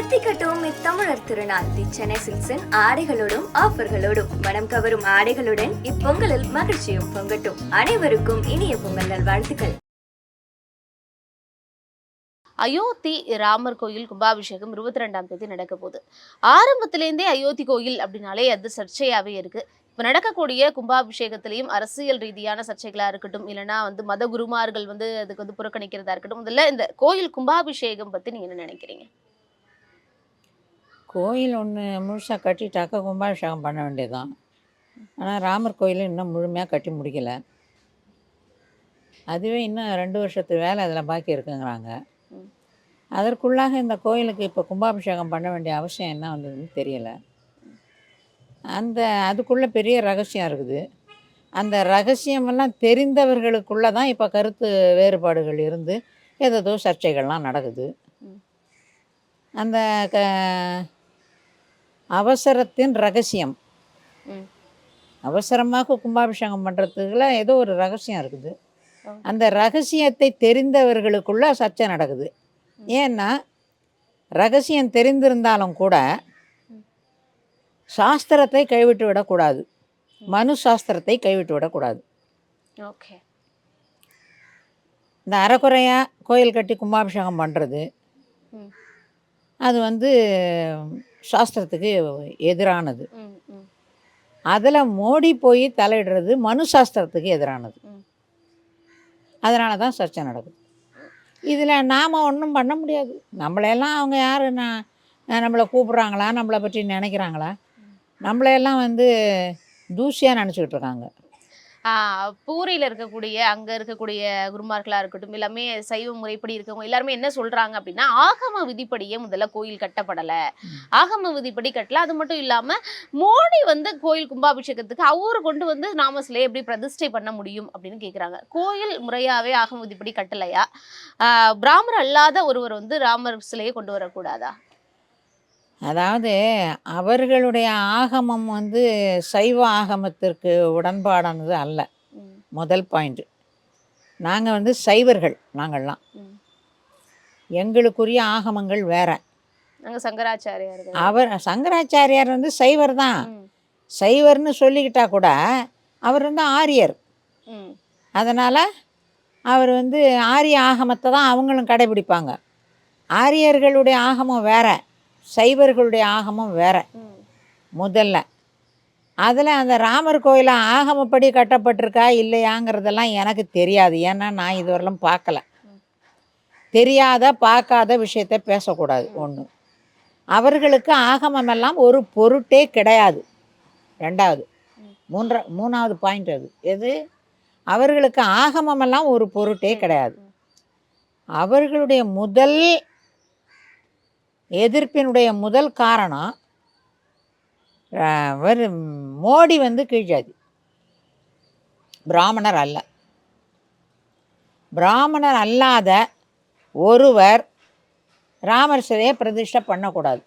எத்திக்கட்டும் இத்தமிழர் திருநாள். தி சென்னை சில்க்ஸின் ஆடைகளோடும் ஆஃபர்களோடும் மனம் கவரும் ஆடைகளுடன் இப்பொங்கலில் மகிழ்ச்சியும் பொங்கட்டும். அனைவருக்கும் இனிய பொங்கல் நல்வாழ்த்துக்கள். அயோத்தி ராமர் கோயில் கும்பாபிஷேகம் இருபத்தி ரெண்டாம் தேதி நடக்க போகுது ஆரம்பத்திலேருந்தே அயோத்தி கோயில் அப்படின்னாலே அது சர்ச்சையாவே இருக்கு. இப்போ நடக்கக்கூடிய கும்பாபிஷேகத்திலையும் அரசியல் ரீதியான சர்ச்சைகளா இருக்கட்டும் இல்லைனா வந்து மத குருமார்கள் வந்து அதுக்கு வந்து புறக்கணிக்கிறதா இருக்கட்டும் முதல்ல இந்த கோயில் கும்பாபிஷேகம் பத்தி நீங்க என்ன நினைக்கிறீங்க? கோயில் ஒன்று முழுசாக கட்டிட்டாக்கா கும்பாபிஷேகம் பண்ண வேண்டியதுதான். ஆனால் ராமர் கோயில் இன்னும் முழுமையாக கட்டி முடிக்கலை. அதுவே இன்னும் ரெண்டு வருஷத்து வேலை அதில் பாக்கி இருக்குங்கிறாங்க. அதற்குள்ளாக இந்த கோயிலுக்கு இப்போ கும்பாபிஷேகம் பண்ண வேண்டிய அவசியம் என்ன வந்ததுன்னு தெரியலை. அந்த அதுக்குள்ளே பெரிய ரகசியம் இருக்குது. அந்த ரகசியமெல்லாம் தெரிந்தவர்களுக்குள்ளே தான் இப்போ கருத்து வேறுபாடுகள் இருந்து ஏதேதோ சர்ச்சைகள்லாம் நடக்குது. அந்த க அவசரத்தின் ரகசியம். அவசரமாக கும்பாபிஷேகம் பண்ணுறதுக்குள்ள ஏதோ ஒரு ரகசியம் இருக்குது. அந்த ரகசியத்தை தெரிந்தவர்களுக்குள்ள சர்ச்சை நடக்குது. ஏன்னா ரகசியம் தெரிந்திருந்தாலும் கூட சாஸ்திரத்தை கைவிட்டு விடக்கூடாது. மனு சாஸ்திரத்தை கைவிட்டு விடக்கூடாது. ஓகே. இந்த அறக்குறையாக கோயில் கட்டி கும்பாபிஷேகம் பண்ணுறது. அது வந்து சாஸ்திரத்துக்கு எதிரானது. அதில் மோடி போய் தலையிடுறது மனு சாஸ்திரத்துக்கு எதிரானது. அதனால தான் சர்ச்சை நடக்குது. இதில் நாம் ஒன்றும் பண்ண முடியாது. நம்மளையெல்லாம் அவங்க யார்? நான் நம்மளை கூப்பிட்றாங்களா? நம்மளை பற்றி நினைக்கிறாங்களா? நம்மளையெல்லாம் வந்து தூசியாக நினச்சிக்கிட்டு இருக்காங்க. பூரியில இருக்கக்கூடிய அங்க இருக்கக்கூடிய குருமார்களா இருக்கட்டும் எல்லாமே சைவ முறைப்படி இருக்கவங்க எல்லாருமே என்ன சொல்றாங்க அப்படின்னா ஆகம விதிப்படியே முதல்ல கோயில் கட்டப்படல. ஆகம விதிப்படி கட்டல. அது மட்டும் இல்லாம மோடி வந்து கோயில் கும்பாபிஷேகத்துக்கு அவரு கொண்டு வந்து நாம சிலையை எப்படி பிரதிஷ்டை பண்ண முடியும் அப்படின்னு கேக்குறாங்க. கோயில் முறையாவே ஆகம விதிப்படி கட்டலையா? ஆஹ் பிராமணர் அல்லாத ஒருவர் வந்து ராமர் சிலையை கொண்டு வரக்கூடாதா? அதாவது அவர்களுடைய ஆகமம் வந்து சைவ ஆகமத்திற்கு உடன்பாடானது அல்ல. முதல் பாயிண்ட் நாங்கள் வந்து சைவர்கள் நாங்கள்லாம். எங்களுக்குரிய ஆகமங்கள் வேற. நாங்க சங்கராச்சாரியார்கள். அவர் சங்கராச்சாரியார் வந்து சைவர் தான். சைவர்னு சொல்லிக்கிட்டா கூட அவர் வந்து ஆரியர். அதனால் அவர் வந்து ஆரிய ஆகமத்தை தான் அவங்களும் கடைபிடிப்பாங்க. ஆரியர்களுடைய ஆகமம் வேற. சைவர்களுடைய ஆகமம் வேற. முதல்ல. அதில் அந்த ராமர் கோயில் ஆகமப்படி கட்டப்பட்டிருக்கா இல்லையாங்கிறதெல்லாம் எனக்கு தெரியாது. ஏன்னா நான் இதுவரையிலும் பார்க்கல. தெரியாத பார்க்காத விஷயத்த பேசக்கூடாது ஒன்று அவர்களுக்கு ஆகமமெல்லாம் ஒரு பொருட்டே கிடையாது. ரெண்டாவது. மூன்ற மூணாவது பாயிண்ட் அது. எது? அவர்களுக்கு ஆகமமெல்லாம் ஒரு பொருட்டே கிடையாது. அவர்களுடைய முதல் எதிர்ப்பினுடைய முதல் காரணம் ஒரு மோடி வந்து கீழ்ஜாதி. பிராமணர் அல்ல. பிராமணர் அல்லாத ஒருவர் ராமர் சிலையை பிரதிஷ்டை பண்ணக்கூடாது.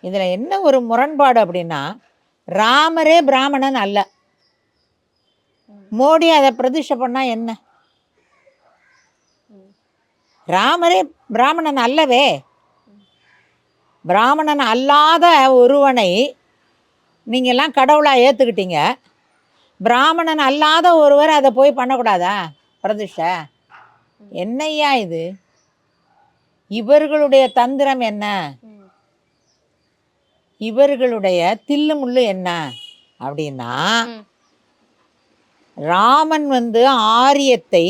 இதில் என்ன ஒரு முரண்பாடு அப்படின்னா ராமரே பிராமணன் அல்ல. மோடி அதை பிரதிஷ்டை பண்ணால் என்ன? ராமரே பிராமணன் அல்லவே. பிராமணன் அல்லாத ஒருவனை நீங்கள்லாம் கடவுளாக ஏற்றுக்கிட்டீங்க பிராமணன் அல்லாத ஒருவர் அதை போய் பண்ணக்கூடாதா? பிரதிஷ்டை. என்னய்யா இது? இவர்களுடைய தந்திரம் என்ன? இவர்களுடைய தில்லு முள்ளு என்ன? அப்படின்னா ராமன் வந்து ஆரியத்தை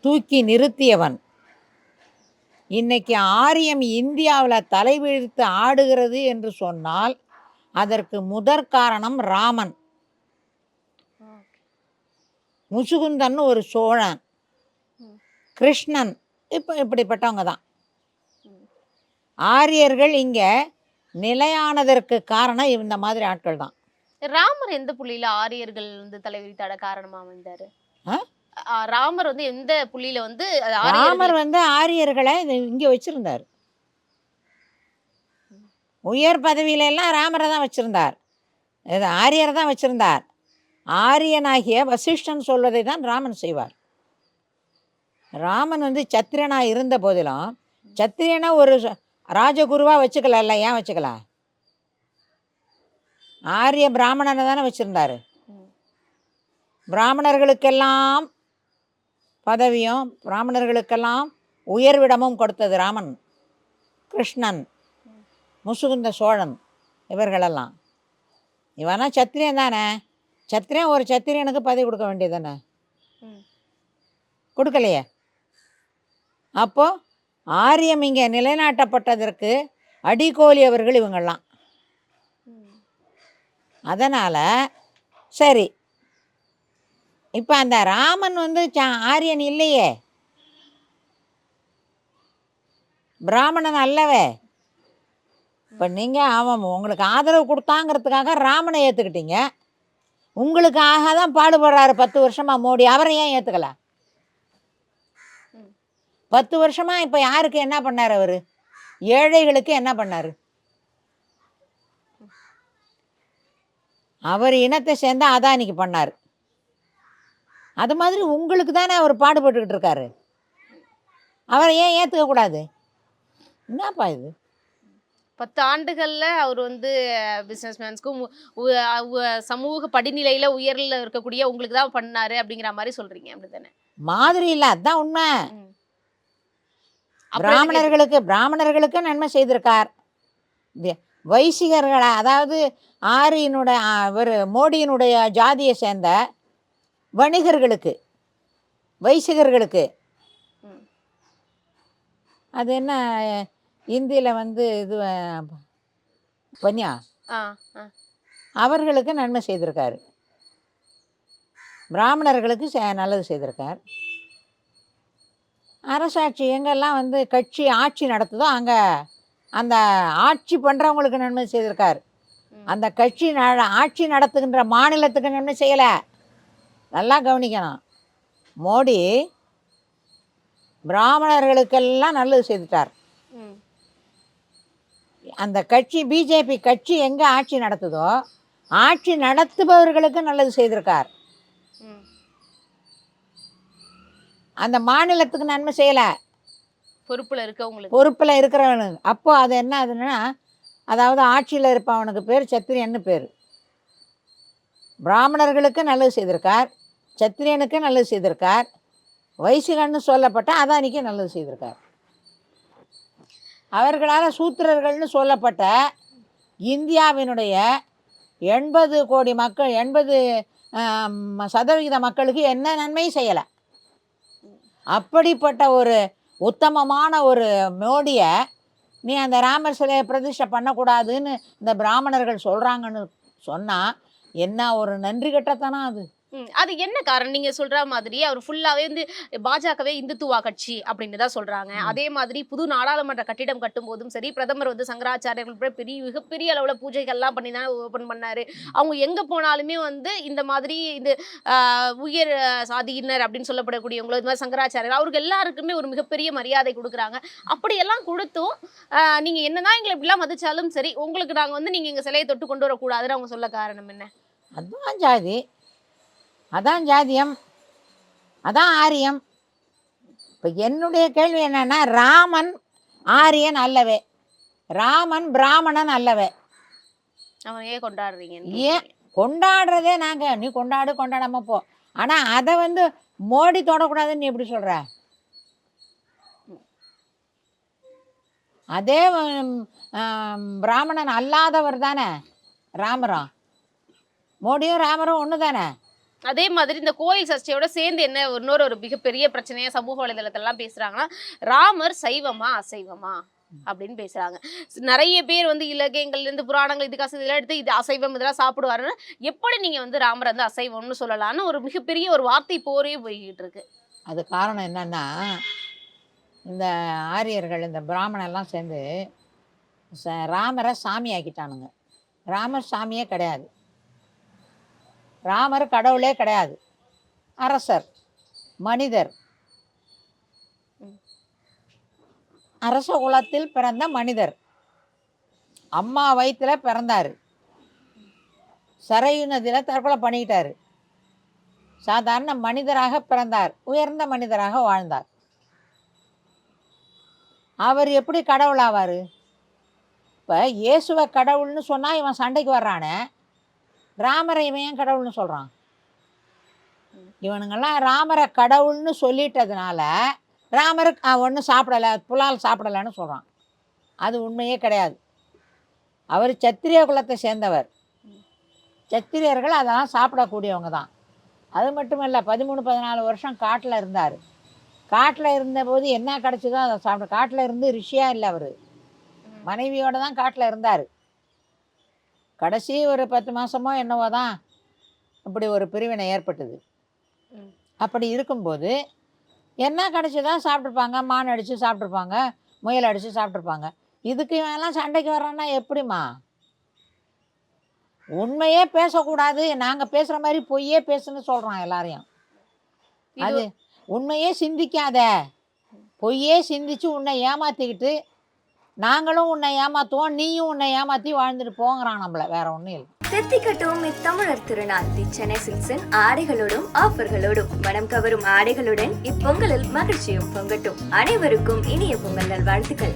தூக்கி நிறுத்தியவன். இன்னைக்கு ஆரியம் இந்தியாவில் தலைவிழித்து ஆடுகிறது என்று சொன்னால் அதற்கு முதற் காரணம் ராமன். முசுகுந்தன் ஒரு சோழன். கிருஷ்ணன். இப்போ இப்படிப்பட்டவங்க தான். ஆரியர்கள் இங்கே நிலையானதற்கு காரணம் இந்த மாதிரி ஆட்கள் தான். ராமர் எந்த புள்ளியில ஆரியர்கள் வந்து தலைவிரித்தாட காரணமா அமைந்தாரு? ஆ? ஆ, ராமர் வந்து எந்த புள்ளியில வந்து ராமர் வந்து ஆரியர்களை இங்கே வச்சிருந்தார். உயர் பதவியில எல்லாம் ராமரை தான் வச்சிருந்தார். இது ஆரியரை தான் வச்சிருந்தார். ஆரியனாகிய வசிஷ்டன் சொல்வதை தான் ராமன் செய்வார். ராமன் வந்து சத்திரனா இருந்த போதிலும் சத்திரியனா ஒரு ச- ராஜகுருவாக வச்சுக்கலாம்ல ஏன் வச்சுக்கல? ஆரிய பிராமணனை தானே வச்சுருந்தாரு. பிராமணர்களுக்கெல்லாம் பதவியும் பிராமணர்களுக்கெல்லாம் உயர்விடமும் கொடுத்தது ராமன் கிருஷ்ணன் முசுகுந்த சோழன் இவர்களெல்லாம். இவனா சத்திரியன் தானே? சத்திரியன் ஒரு சத்திரியனுக்கு பதவி கொடுக்க வேண்டியது தானே. கொடுக்கலையே. அப்போ ஆரியம் இங்கே நிலைநாட்டப்பட்டதற்கு அடிகோலி அவர்கள் இவங்கெல்லாம். ம். அதனால் சரி இப்போ அந்த ராமன் வந்து சா- ஆரியன் இல்லையே. பிராமணன் அல்லவே. இப்போ நீங்கள் அவன் உங்களுக்கு ஆதரவு கொடுத்தாங்கிறதுக்காக ராமனை ஏற்றுக்கிட்டீங்க உங்களுக்காக தான் பாடுபடுறாரு பத்து வருஷமாக மோடி. அவரை ஏன் ஏற்றுக்கலாம் பத்து வருஷமாக இப்போ யாருக்கு என்ன பண்ணார் அவர்? ஏழைகளுக்கு என்ன பண்ணார்? அவர் இனத்தை சேர்ந்த அதானிக்கு பண்ணார். அது மாதிரி உங்களுக்கு தானே அவர் பாடுபட்டுக்கிட்டு இருக்காரு. அவரை ஏன் ஏற்றுக்க கூடாது? என்னப்பா இது? பத்து ஆண்டுகள்ல அவர் வந்து பிசினஸ் மேன்ஸ்க்கும் சமூக படிநிலையில உயர்ல இருக்கக்கூடிய உங்களுக்கு தான் பண்ணாரு அப்படிங்கிற மாதிரி சொல்றீங்க. அப்படிதானே மாதிரி இல்லை. அதுதான் உண்மை. பிராமணர்களுக்கு பிராமணர்களுக்கு நன்மை செய்திருக்கார். வைசிகர்களை அதாவது ஆரியனுடைய இவர் மோடியினுடைய ஜாதியை சேர்ந்த வணிகர்களுக்கு வைசிகர்களுக்கு. அது என்ன இந்தியில் வந்து இது பன்யா. அவர்களுக்கு நன்மை செய்திருக்காரு பிராமணர்களுக்கு நல்லது செய்திருக்கார் அரசாட்சி எங்கெல்லாம் வந்து கட்சி ஆட்சி நடத்துதோ அங்கே அந்த ஆட்சி பண்ணுறவங்களுக்கு நன்மை செய்திருக்கார். அந்த கட்சி ஆட்சி நடத்துகின்ற மாநிலத்துக்கு நன்மை செய்யலை நல்லா கவனிக்கணும். மோடி பிராமணர்களுக்கெல்லாம் நல்லது செய்துட்டார். அந்த கட்சி பிஜேபி கட்சி எங்கே ஆட்சி நடத்துதோ ஆட்சி நடத்துபவர்களுக்கு நல்லது செய்திருக்கார். அந்த மாநிலத்துக்கு நன்மை செய்யலை. பொறுப்புல இருக்கவங்களுக்கு. பொறுப்பில் இருக்கிறவனுக்கு. அப்போ அது என்ன ஆகுதுன்னா அதாவது ஆட்சியில் இருப்பவனுக்கு பேர் சத்திரியன்னு பேர். பிராமணர்களுக்கு நல்லது செய்திருக்கார் சத்திரியனுக்கு நல்லது செய்திருக்கார் வைசிகன்னு சொல்லப்பட்ட அதானிக்கு நல்லது செய்திருக்கார். அவர்களால் சூத்திரர்கள்னு சொல்லப்பட்ட இந்தியாவினுடைய எண்பது கோடி மக்கள் எண்பது சதவிகித மக்களுக்கு என்ன நன்மையும் செய்யலை. அப்படிப்பட்ட ஒரு உத்தமமான ஒரு மோடியை நீ அந்த ராமர் சிலையை பிரதிஷ்டை பண்ணக்கூடாதுன்னு இந்த பிராமணர்கள் சொல்கிறாங்கன்னு சொன்னால் என்ன ஒரு நன்றி கெட்டத்தனம் அது? அது என்ன காரணம்? நீங்க சொல்ற மாதிரி அவர் ஃபுல்லாவே வந்து பாஜகவே இந்துத்துவா கட்சி அப்படின்னு தான் சொல்றாங்க. அதே மாதிரி புது நாடாளுமன்ற கட்டிடம் கட்டும் போதும் சரி பிரதமர் வந்து சங்கராச்சாரியர்கள் பெரிய மிகப்பெரிய அளவுல பூஜைகள்லாம் பண்ணி தான் ஓபன் பண்ணாரு. அவங்க எங்க போனாலுமே வந்து இந்த மாதிரி இந்த உயர் சாதியினர் அப்படின்னு சொல்லப்படக்கூடியவங்களோ இது மாதிரி சங்கராச்சாரியர் அவருக்கு எல்லாருக்குமே ஒரு மிகப்பெரிய மரியாதை கொடுக்குறாங்க. அப்படியெல்லாம் கொடுத்தும் நீங்க என்னதான் எங்களை இப்படிலாம் மதிச்சாலும் சரி உங்களுக்கு நாங்க வந்து நீங்க எங்க சிலையை தொட்டு கொண்டு வரக்கூடாதுன்னு அவங்க சொல்ல காரணம் என்ன? அதுதான் ஜாதி. அதான் ஜாதியம். அதான் ஆரியம். இப்போ என்னுடைய கேள்வி என்னன்னா ராமன் ஆரியன் அல்லவே. ராமன் பிராமணன் அல்லவே. அவன் ஏன் கொண்டாடுறீங்க ஏன்? கொண்டாடுறதே நாங்கள் நீ கொண்டாடு கொண்டாடாம போ. ஆனால் அதை வந்து மோடி தொடக்கூடாதுன்னு நீ எப்படி சொல்கிற அதே பிராமணன் அல்லாதவர் தானே ராமரும் மோடியும் ராமரும் ஒன்று தானே அதே மாதிரி இந்த கோயில் சர்ச்சையோட சேர்ந்து என்ன இன்னொரு ஒரு மிகப்பெரிய பிரச்சனையா சமூக வலைதளத்துல எல்லாம் பேசுறாங்கன்னா ராமர் சைவமா அசைவமா அப்படின்னு பேசுறாங்க. நிறைய பேர் வந்து இலக்கியங்கள்ல இருந்து புராணங்கள் இதுக்காக இதெல்லாம் எடுத்து இது அசைவம் இதெல்லாம் சாப்பிடுவாருன்னு எப்படி நீங்க வந்து ராமர் வந்து அசைவம்னு சொல்லலாம்னு ஒரு மிகப்பெரிய ஒரு வார்த்தை போரே போய்கிட்டு இருக்கு. அது காரணம் என்னன்னா இந்த ஆரியர்கள் இந்த பிராமணெல்லாம் சேர்ந்து ச- ராமரை சாமி ஆக்கிட்டானுங்க ராமர் சாமியே கிடையாது. ராமர் கடவுளே கிடையாது. அரசர் மனிதர். அரச குலத்தில் பிறந்த மனிதர். அம்மா வயிற்றில் பிறந்தார். சரையு நதியில் தற்கொலை பண்ணிக்கிட்டார். சாதாரண மனிதராக பிறந்தார். உயர்ந்த மனிதராக வாழ்ந்தார். அவர் எப்படி கடவுளாவார் இப்போ இயேசுவை கடவுள்னு சொன்னால் இவன் சண்டைக்கு வர்றானே. ராமரை இவன் ஏன் கடவுள்னு சொல்கிறான் இவனுங்கெல்லாம் ராமரை கடவுள்னு சொல்லிட்டதுனால ராமருக்கு ஒன்றும் சாப்பிடலை புலால் சாப்பிடலைன்னு சொல்கிறான் அது உண்மையே கிடையாது. அவர் சத்திரிய குலத்தை சேர்ந்தவர். சத்திரியர்கள் அதெல்லாம் சாப்பிடக்கூடியவங்க தான். அது மட்டும் இல்லை பதிமூணு பதினாலு வருஷம் காட்டில் இருந்தார். காட்டில் இருந்தபோது என்ன கிடச்சிதோ அதை சாப்பிட காட்டில் இருந்து ரிஷியாக இல்லை அவர். மனைவியோடு தான் காட்டில் இருந்தார். கடைசி ஒரு பத்து மாதமோ என்னவோ தான் இப்படி ஒரு பிரிவினை ஏற்பட்டது. அப்படி இருக்கும்போது என்ன கிடச்சதோ சாப்பிட்ருப்பாங்க மான் அடித்து சாப்பிட்ருப்பாங்க முயல் அடித்து சாப்பிட்ருப்பாங்க இதுக்கு எல்லாம் சண்டைக்கு வர்றான்னா எப்படிம்மா? உண்மையே பேசக்கூடாது. நாங்கள் பேசுகிற மாதிரி பொய்யே பேசுன்னு சொல்கிறான் எல்லாரையும். அது உண்மையே சிந்திக்காத. பொய்யே சிந்திச்சு உன்னை ஏமாத்திக்கிட்டு நாங்களும் உன்னை ஏமாத்துவோம் நீயும் உன்னை ஏமாத்தி வாழ்ந்துட்டு போங்கிறான் நம்மள. வேற ஒன்றும் இல்லை. தெத்திக்கட்டும் இத்தமிழர் திருநாள். தி சென்னை சில்சன் ஆடைகளோடும் ஆஃபர்களோடும் மனம் கவரும் ஆடைகளுடன் இப்பொங்கலில் மகிழ்ச்சியும் பொங்கட்டும். அனைவருக்கும் இனிய பொங்கல் நல்வாழ்த்துக்கள்.